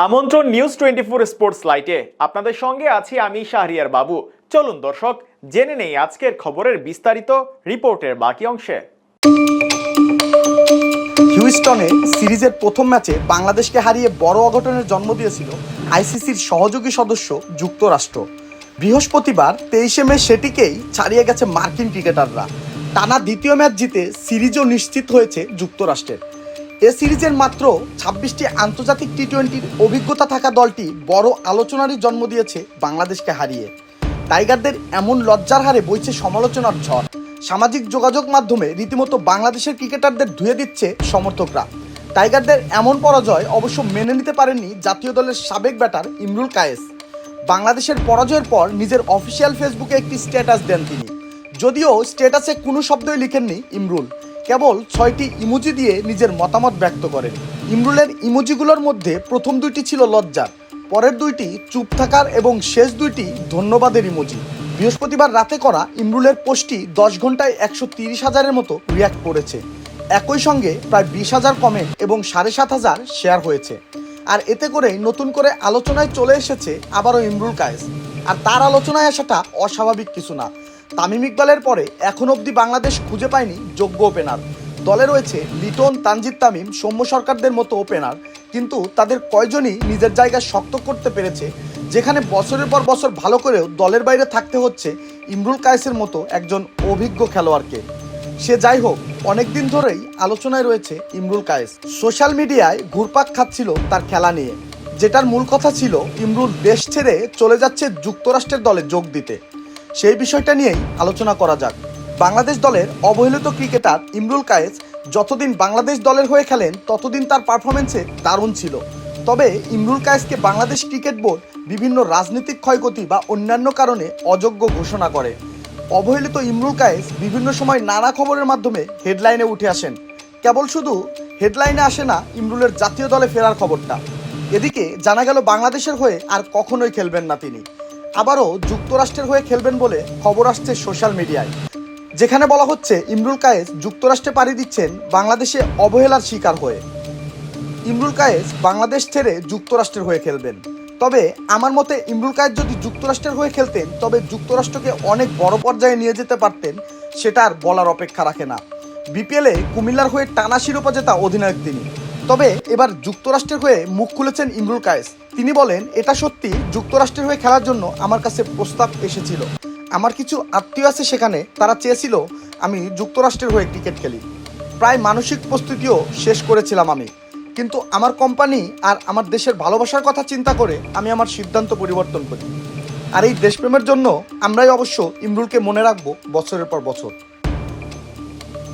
আমন্ত্রণ news twenty four sports লাইটে আপনাদের সঙ্গে আছি আমি শাহরিয়ার বাবু। চলুন দর্শক, জেনে নেই আজকের খবরের বিস্তারিত রিপোর্টের বাকি অংশে। হিউস্টনে সিরিজের প্রথম ম্যাচে বাংলাদেশকে হারিয়ে বড় অঘটনের জন্ম দিয়েছিল আইসিসির সহযোগী সদস্য যুক্তরাষ্ট্র। বৃহস্পতিবার তেইশে মে সেটিকেই ছাড়িয়ে গেছে মার্কিন ক্রিকেটাররা। টানা দ্বিতীয় ম্যাচ জিতে সিরিজও নিশ্চিত হয়েছে যুক্তরাষ্ট্রের। এ সিরিজের মাত্র ছাব্বিশটি আন্তর্জাতিক টি টোয়েন্টির অভিজ্ঞতা থাকা দলটি বড় আলোচনারই জন্ম দিয়েছে বাংলাদেশকে হারিয়ে। টাইগারদের এমন লজ্জার হারে বইছে সমালোচনার ঝড়। সামাজিক যোগাযোগ মাধ্যমে রীতিমতো বাংলাদেশের ক্রিকেটারদের ধুয়ে দিচ্ছে সমর্থকরা। টাইগারদের এমন পরাজয় অবশ্য মেনে নিতে পারেননি জাতীয় দলের সাবেক ব্যাটার ইমরুল কায়েস। বাংলাদেশের পরাজয়ের পর নিজের অফিসিয়াল ফেসবুকে একটি স্ট্যাটাস দেন তিনি। যদিও স্ট্যাটাসে কোনো শব্দই লিখেননি ইমরুল। কেবল ছয়টি ইমোজি দিয়ে নিজের মতামত ব্যক্ত করেন। ইমরুলের ইমোজিগুলোর মধ্যে প্রথম দুইটি ছিল লজ্জার পরের দুইটি চুপ থাকার এবং শেষ দুইটি ধন্যবাদের ইমোজি। বৃহস্পতিবার রাতে করা ইমরুলের পোস্টটি দশ ঘন্টায় একশো তিরিশ হাজারের মতো রিয়াক্ট করেছে। একই সঙ্গে প্রায় বিশ হাজার কমেন্ট এবং সাড়ে সাত হাজার শেয়ার হয়েছে। আর এতে করেই নতুন করে আলোচনায় চলে এসেছে আবারও ইমরুল কায়েস। আর তার আলোচনায় আসাটা অস্বাভাবিক কিছু না। তামিম ইকবালের পরে এখন অবধি বাংলাদেশ খুঁজে পায়নি যোগ্য ওপেনার দলে রয়েছে লিটন, তানজিদ তামিম, সৌম্য সরকারদের মতো ওপেনার কিন্তু তাদের কয়জনই নিজের জায়গা শক্ত করতে পেরেছে, যেখানে বছরের পর বছর ভালো করেও দলের বাইরে থাকতে হচ্ছে ইমরুল কায়েসের মতো একজন অভিজ্ঞ খেলোয়াড়কে। সে যাই হোক, অনেকদিন ধরেই আলোচনায় রয়েছে ইমরুল কায়েস। সোশ্যাল মিডিয়ায় ঘুরপাক খাচ্ছিল তার খেলা নিয়ে। যেটার মূল কথা ছিল, ইমরুল দেশ ছেড়ে চলে যাচ্ছে যুক্তরাষ্ট্রের দলে যোগ দিতে। সেই বিষয়টা নিয়েই আলোচনা করা যাক। বাংলাদেশ দলের অবহেলিত ক্রিকেটার ইমরুল কায়েস যতদিন বাংলাদেশ দলের হয়ে খেলেন, ততদিন তার পারফরমেন্সে দারুণ ছিল। তবে ইমরুল কায়েসকে বাংলাদেশ ক্রিকেট বোর্ড বিভিন্ন রাজনৈতিক ক্ষয়ক্ষতি বা অন্যান্য কারণে অযোগ্য ঘোষণা করে। অবহেলিত ইমরুল কায়েস বিভিন্ন সময় নানা খবরের মাধ্যমে হেডলাইনে উঠে আসেন। কেবল শুধু হেডলাইনে আসে না, ইমরুলের জাতীয় দলে ফেরার খবরটা। এদিকে জানা গেল, বাংলাদেশের হয়ে আর কখনোই খেলবেন না তিনি। আবারও যুক্তরাষ্ট্রের হয়ে খেলবেন বলে খবর আসছে সোশ্যাল মিডিয়ায়। যেখানে বলা হচ্ছে, ইমরুল কায়েস যুক্তরাষ্ট্রে পাড়ি দিচ্ছেন বাংলাদেশে অবহেলার শিকার হয়ে। ইমরুল কায়েস বাংলাদেশ ছেড়ে যুক্তরাষ্ট্রের হয়ে খেলবেন। তবে আমার মতে, ইমরুল কায়েস যদি যুক্তরাষ্ট্রের হয়ে খেলতেন, তবে যুক্তরাষ্ট্রকে অনেক বড় পর্যায়ে নিয়ে যেতে পারতেন, সেটা আর বলার অপেক্ষা রাখে না। বিপিএলে কুমিল্লার হয়ে টানা শিরোপা জেতা অধিনায়ক তিনি। তবে এবার যুক্তরাষ্ট্রের হয়ে মুখ খুলেছেন ইমরুল কায়েস। তিনি বলেন, এটা সত্যি, যুক্তরাষ্ট্রের হয়ে খেলার জন্য আমার কাছে প্রস্তাব এসেছিল। আমার কিছু আত্মীয় আছে সেখানে, তারা চেয়েছিল আমি যুক্তরাষ্ট্রের হয়ে ক্রিকেট খেলি। প্রায় মানসিক প্রস্তুতিও শেষ করেছিলাম আমি। কিন্তু আমার কোম্পানি আর আমার দেশের ভালোবাসার কথা চিন্তা করে আমি আমার সিদ্ধান্ত পরিবর্তন করি। আর এই দেশপ্রেমের জন্য আমরাই অবশ্য ইমরুলকে মনে রাখব বছরের পর বছর।